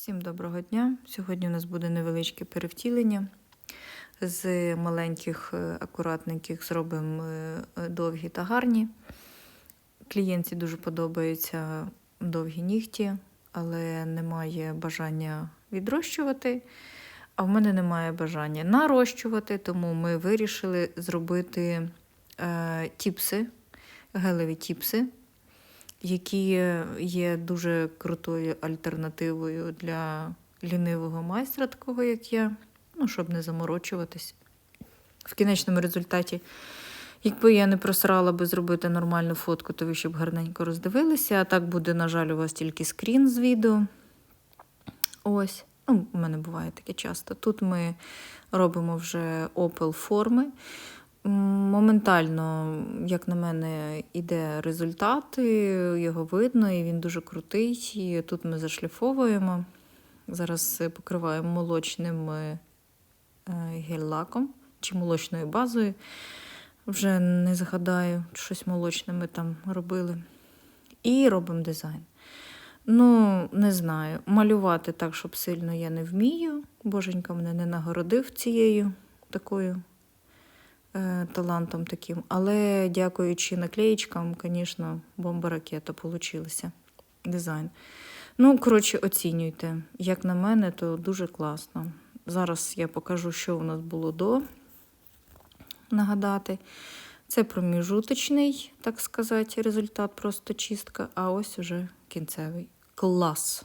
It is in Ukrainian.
Всім доброго дня! Сьогодні у нас буде невеличке перевтілення. З маленьких, е, акуратненьких зробимо е, е, довгі та гарні. Клієнтці дуже подобаються довгі нігті, але немає бажання відрощувати. А в мене немає бажання нарощувати, тому ми вирішили зробити тіпси, гелеві тіпси які є дуже крутою альтернативою для лінивого майстра, такого як я, ну, щоб не заморочуватись. В кінечному результаті, якби я не просрала би зробити нормальну фотку, то ви щоб гарненько роздивилися. А так буде, на жаль, у вас тільки скрін з відео. Ось. Ну, у мене буває таке часто. Тут ми робимо вже опел форми. Моментально, як на мене, іде результат, його видно, і він дуже крутий. І тут ми зашліфовуємо. Зараз е, покриваємо молочним е, е, гель-лаком чи молочною базою. Вже не згадаю, щось молочне ми там робили. І робимо дизайн. Ну, не знаю. Малювати так, щоб сильно я не вмію. Боженька мене не нагородив цією такою талантом таким. Але дякуючи наклеїчкам, звісно, бомба ракета получилася. Дизайн. Ну, коротше, оцінюйте. Як на мене, то дуже класно. Зараз я покажу, що у нас було до. Нагадати. Це проміжуточний, так сказати, результат, просто чистка, а ось уже кінцевий. Клас!